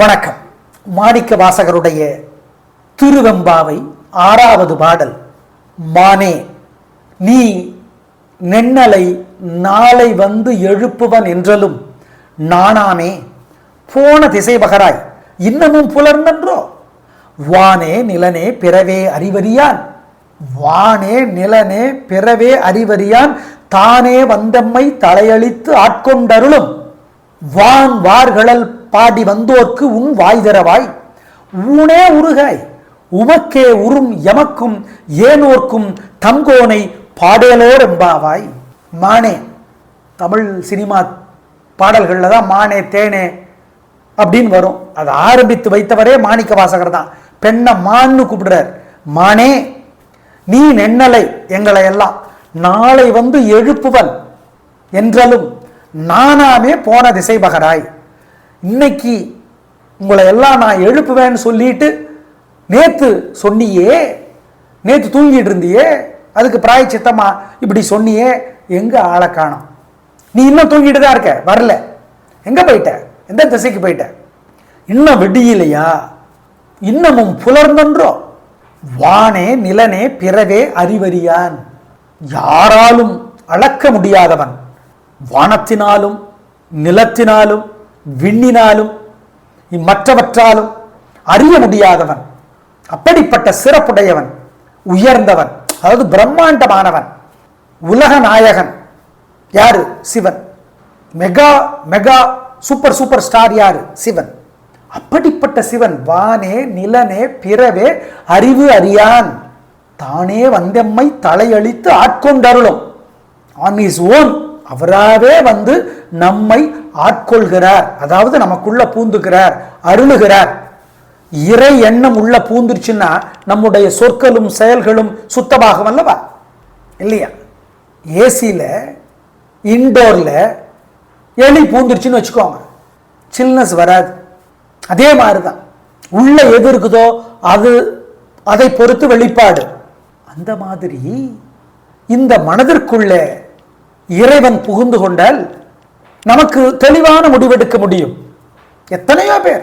வணக்கம். மாணிக்க வாசகருடைய திருவெம்பாவை ஆறாவது பாடல். மானே நீ நெண்ணலை நாளை வந்து எழுப்புவன் என்றலும் நானாமே போன திசை பகராய் இன்னமும் புலர்ந்தன்றோ? வானே நிலனே பிறவே அறிவறியான். வானே நிலனே பிறவே அறிவறியான். தானே வந்தம்மை தலையளித்து ஆட்கொண்டருளும். வான் வார்களல் பாடி வந்தோர்க்கு உன் வாய் தரவாய். ஊனே உருகாய் உமக்கே உறும் எமக்கும் ஏனோர்க்கும் தங்கோனை பாடலோர் எம்பாவாய். மானே தமிழ் சினிமா பாடல்களில் தான் மானே தேனே அப்படின்னு வரும். அதை ஆரம்பித்து வைத்தவரே மாணிக்க வாசகர் தான். பெண்ணை மான்னு கூப்பிடுறார். மானே நீ நென்னலை எங்களை எல்லாம் நாளை வந்து எழுப்புவன் என்றாலும் நானாமே போன திசை பகராய் இன்னைக்கு உங்களை எல்லாம் நான் எழுப்புவேன்னு சொல்லிட்டு நேத்து சொன்னியே நேற்று தூங்கிட்டு இருந்தியே அதுக்கு பிராய சித்தமா இப்படி சொன்னியே எங்க ஆளை காணும்? நீ இன்னும் தூங்கிட்டு தான் இருக்க வரல. எங்க போயிட்ட? எந்த திசைக்கு போயிட்ட? இன்னும் விடியலையா? இன்னமும் புலர்ந்தன்றோ? வானே நிலனே பிறவே அறிவறியான். யாராலும் அளக்க முடியாதவன். வானத்தினாலும் நிலத்தினாலும் விண்ணினாலும் மற்றவற்றாலும் அறிய முடியாதவன் அப்படிப்பட்ட சிறப்புடையவன் உயர்ந்தவன் அதாவது பிரம்மாண்டமானவன் உலக நாயகன் யாரு? Sivan. Mega mega super super star யாரு? சிவன். அப்படிப்பட்ட சிவன் வானே நிலனே பிறவே அறிவு அறியான். தானே வந்தெம்மை தலையளித்து ஆட்கொண்டருளும். ஆன் இஸ் ஓன் அவராகவே வந்து நம்மை ஆட்கொள்கிறார். அதாவது நமக்குள்ள பூந்துக்கிறார் அருளுகிறார். இறை எண்ணம் உள்ள பூந்துருச்சுன்னா நம்முடைய சொற்களும் செயல்களும் சுத்தமாகும் அல்லவா? இல்லையா? ஏசியில் இன்டோரில் எலி பூந்துருச்சுன்னு வச்சுக்கோங்க. சில்னஸ் வராது. அதே மாதிரி தான் உள்ள எது இருக்குதோ அது அதை பொறுத்து வெளிப்பாடு. அந்த மாதிரி இந்த மனதிற்குள்ளே இறைவன் புகுந்து கொண்டால் நமக்கு தெளிவான முடிவெடுக்க முடியும். எத்தனையோ பேர்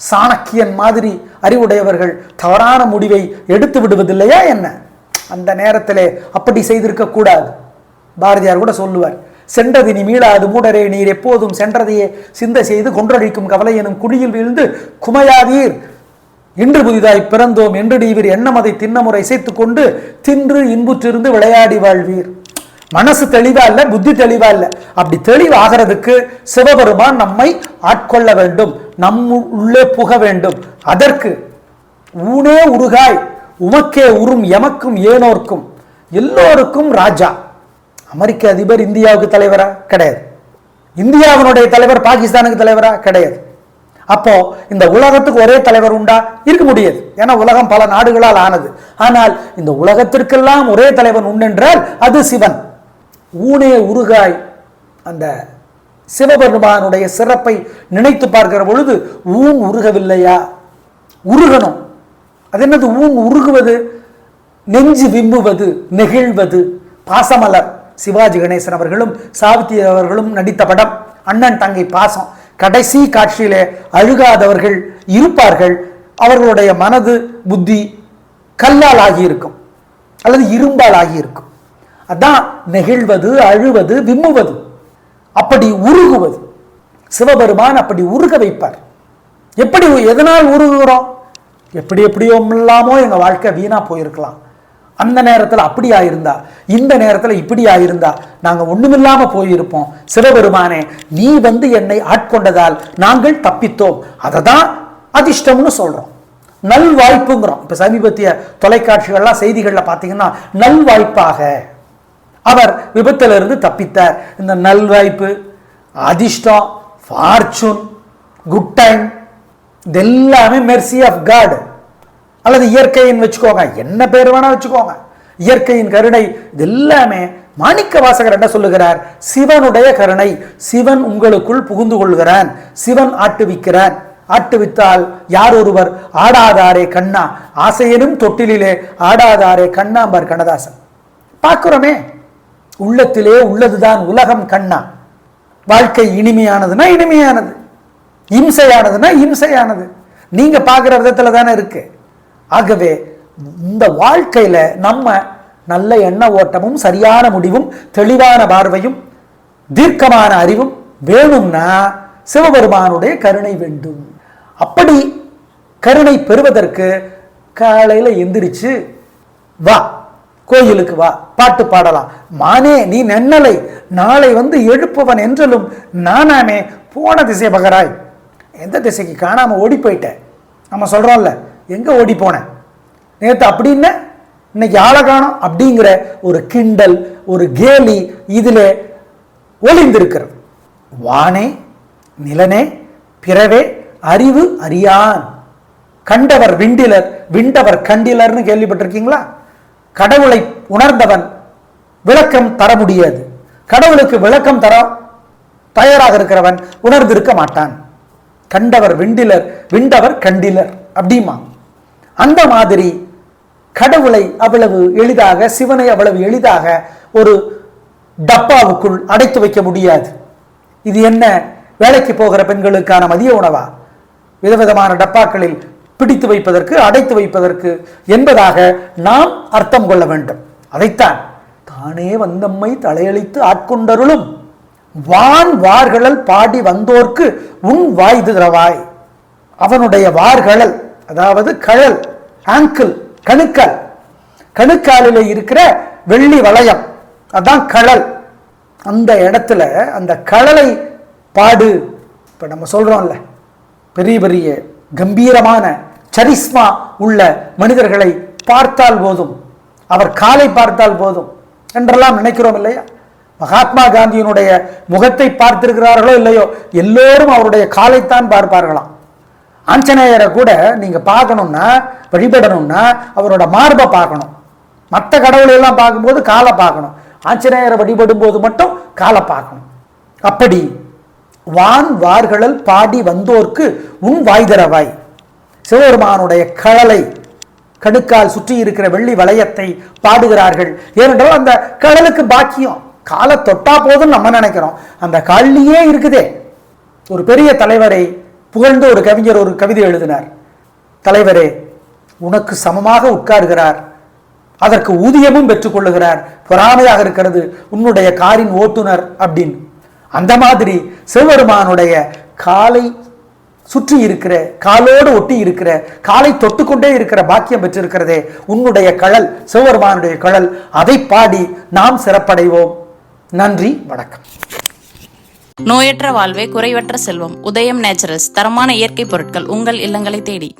சாணக்கியன் மாதிரி அறிவுடையவர்கள் தவறான முடிவை எடுத்து விடுவதில்லையா என்ன? அந்த நேரத்திலே அப்படி செய்திருக்க கூடாது. பாரதியார் கூட சொல்லுவார் சென்றது நீ மீளாது மூடரே நீர் எப்போதும் சென்றதையே சிந்தை செய்து கொன்றழிக்கும் கவலை எனும் குழியில் வீழ்ந்து குமையாதீர். இன்று புதிதாய் பிறந்தோம் என்று நீவர் அதை தின்னமுறை இசைத்து கொண்டு தின்று இன்புற்றிருந்து விளையாடி வாழ்வீர். மனசு தெளிவா இல்ல புத்தி தெளிவா இல்லை. அப்படி தெளிவாகிறதுக்கு சிவபெருமான் நம்மை ஆட்கொள்ள வேண்டும் நம் உள்ளே புக வேண்டும். அதற்கு ஊனே உருகாய் உமக்கே உறும் எமக்கும் ஏனோர்க்கும். எல்லோருக்கும் ராஜா. அமெரிக்க அதிபர் இந்தியாவுக்கு தலைவரா? கிடையாது. இந்தியாவினுடைய தலைவர் பாகிஸ்தானுக்கு தலைவரா? கிடையாது. அப்போ இந்த உலகத்துக்கு ஒரே தலைவர் உண்டா? இருக்க முடியாது. ஏன்னா உலகம் பல நாடுகளால் ஆனது. ஆனால் இந்த உலகத்திற்கெல்லாம் ஒரே தலைவன் உண்டென்றால் அது சிவன். ஊனே உருகாய். அந்த சிவபெருமானுடைய சிறப்பை நினைத்து பார்க்கிற பொழுது ஊன் உருகவில்லையா? உருகணும். அது என்னது? ஊன் உருகுவது நெஞ்சு விம்புவது நெகிழ்வது. பாசமலர் சிவாஜி கணேசன் அவர்களும் சாவித்திரி அவர்களும் நடித்த படம் அண்ணன் தங்கை பாசம். கடைசி காட்சியிலே அழுகாதவர்கள் இருப்பார்கள். அவர்களுடைய மனது புத்தி கல்லால் ஆகியிருக்கும். அல்லது இரும்பால் ஆகியிருக்கும். அதான் நெகிழ்வது அழுவது விம்முவது. அப்படி உருகுவது. சிவபெருமான் அப்படி உருக வைப்பார். எப்படி எதனால் உருகுகிறோம்? எப்படி எப்படியோ இல்லாமோ எங்கள் வாழ்க்கை வீணாக போயிருக்கலாம். அந்த நேரத்தில் அப்படி ஆயிருந்தா இந்த நேரத்தில் இப்படி ஆயிருந்தா நாங்கள் ஒன்றுமில்லாமல் போயிருப்போம். சிவபெருமானே நீ வந்து என்னை ஆட்கொண்டதால் நாங்கள் தப்பித்தோம். அதை தான் அதிர்ஷ்டம்னு சொல்கிறோம் நல் வாய்ப்புங்கிறோம் சமீபத்திய தொலைக்காட்சிகள்லாம் செய்திகளில் பார்த்தீங்கன்னா நல்வாய்ப்பாக. அவர் விபத்திலிருந்து தப்பித்தார். இந்த நல்வாய்ப்பு அதிர்ஷ்டம் ஃபார்ச்சூன் குட் டைம் இது எல்லாமே மெர்சி ஆஃப் காட் அல்லது இயற்கையின் வச்சுக்கோங்க என்ன பேர் வேணா வச்சுக்கோங்க. இயற்கையின் கருணை இது எல்லாமே மாணிக்க வாசகர் என்ன சொல்லுகிறார்? சிவனுடைய கருணை சிவன் உங்களுக்குள் புகுந்து கொள்கிறான் சிவன் ஆட்டுவிக்கிறான். ஆட்டுவித்தால் யார் ஒருவர் ஆடாதாரே கண்ணா? ஆசையனும் தொட்டிலே ஆடாதாரே கண்ணாம்பார் கண்ணதாசன். பார்க்குறோமே. உள்ளத்திலே உள்ளதுதான் உலகம் கண்ணா. வாழ்க்கை இனிமையானதுன்னா இனிமையானது. இம்சையானதுன்னா இம்சையானது. நீங்க பார்க்குற விதத்துல தானே இருக்கு. ஆகவே இந்த வாழ்க்கையில நம்ம நல்ல எண்ண ஓட்டமும் சரியான முடிவும் தெளிவான பார்வையும் தீர்க்கமான அறிவும் வேணும்னா சிவபெருமானுடைய கருணை வேண்டும். அப்படி கருணை பெறுவதற்கு காலையில் எந்திரிச்சு வா கோயிலுக்கு வா. பாட்டு பாடலாம். மானே நீ நென்னலை நாளை வந்து எழுப்புவன் என்றலும் நானாமே போன திசை பகராய் எந்த திசைக்கு காணாமல் ஓடி போயிட்டேன் நம்ம சொல்றோம்ல எங்கே ஓடி போனேன் நேற்று அப்படின்னு இன்னைக்கு ஆளை காணோம் அப்படிங்கிற ஒரு கிண்டல் ஒரு கேலி இதில் ஒளிந்திருக்கிறது. வானே நிலனே பிறவே அறிவு அறியான். கண்டவர் விண்டிலர் விண்டவர் கண்டிலர்னு கேள்விப்பட்டிருக்கீங்களா? கடவுளை உணர்ந்தவன் விளக்கம் தர முடியாது. கடவுளுக்கு விளக்கம் தர தயாராக இருக்கிறவன் உணர்ந்திருக்க மாட்டான். கண்டவர் விண்டிலர் விண்டவர் கண்டிலர் அப்படிமா? அந்த மாதிரி கடவுளை அவ்வளவு எளிதாக சிவனை அவ்வளவு எளிதாக ஒரு டப்பாவுக்குள் அடைத்து வைக்க முடியாது. இது என்ன? வேலைக்கு போகிற பெண்களுக்கான மதிய உணவா? விதவிதமான டப்பாக்களில் பிடித்து வைப்பதற்கு அடைத்து வைப்பதற்கு என்பதாக நாம் அர்த்தம் கொள்ள வேண்டும். அதைத்தான் தானே வந்தம்மை தலையளித்து ஆட்கொண்டருளும். வான் வார்களல் பாடி வந்தோர்க்கு உன் வாய் திறவாய். அவனுடைய வார்களல் அதாவது கழல் ஆங்கிள் கணுக்கால். கணுக்காலில் இருக்கிற வெள்ளி வளையம் அதான் கழல். அந்த இடத்துல அந்த கழலை பாடு. இப்போ நம்ம சொல்றோம்ல பெரிய பெரிய கம்பீரமான சரிஸ்மா உள்ள மனிதர்களை பார்த்தால் போதும். அவர் காலை பார்த்தால் போதும். என்றெல்லாம் நினைக்கிறோம் இல்லையா? மகாத்மா காந்தியினுடைய முகத்தை பார்த்திருக்கிறார்களோ இல்லையோ எல்லோரும் அவருடைய காலைத்தான் பார்ப்பார்களாம். ஆஞ்சநேயரை கூட நீங்கள் பார்க்கணும்னா வழிபடணும்னா அவரோட மார்பை பார்க்கணும். மற்ற கடவுளை எல்லாம் பார்க்கும்போது காலை பார்க்கணும். ஆஞ்சநேயரை வழிபடும் போது மட்டும் காலை பார்க்கணும். அப்படி வான் வார்களல் பாடி வந்தோர்க்கு உன் வாய்தரவாய் சிவபெருமானுடைய கழலை கணுக்கால் சுற்றி இருக்கிற வெள்ளி வளையத்தை பாடுகிறார்கள். ஏனென்றால் அந்த கடலுக்கு பாக்கியம். காலை தொட்டா போதும் நம்ம நினைக்கிறோம். அந்த காலிலேயே இருக்குதே. ஒரு பெரிய தலைவரை புகழ்ந்து ஒரு கவிஞர் ஒரு கவிதை எழுதினார். தலைவரே உனக்கு சமமாக உட்கார்கிறார். அதற்கு ஊதியமும் பெற்றுக்கொள்ளுகிறார் பொறாமையாக இருக்கிறது உன்னுடைய காரின் ஓட்டுநர் அப்படின்னு. அந்த மாதிரி சிவபெருமானுடைய காலை சுற்றி இருக்கிற காலோடு ஒட்டி இருக்கிற காலை தொட்டுக்கொண்டே இருக்கிற பாக்கியம் பெற்றிருக்கிறதே உன்னுடைய கழல் சிவபெருமானுடைய கழல் அதை பாடி நாம் சிறப்படைவோம். நன்றி வணக்கம். நோயற்ற வாழ்வே குறைவற்ற செல்வம் உதயம் நேச்சுரல்ஸ் தரமான இயற்கை பொருட்கள் உங்கள் இல்லங்களை தேடி.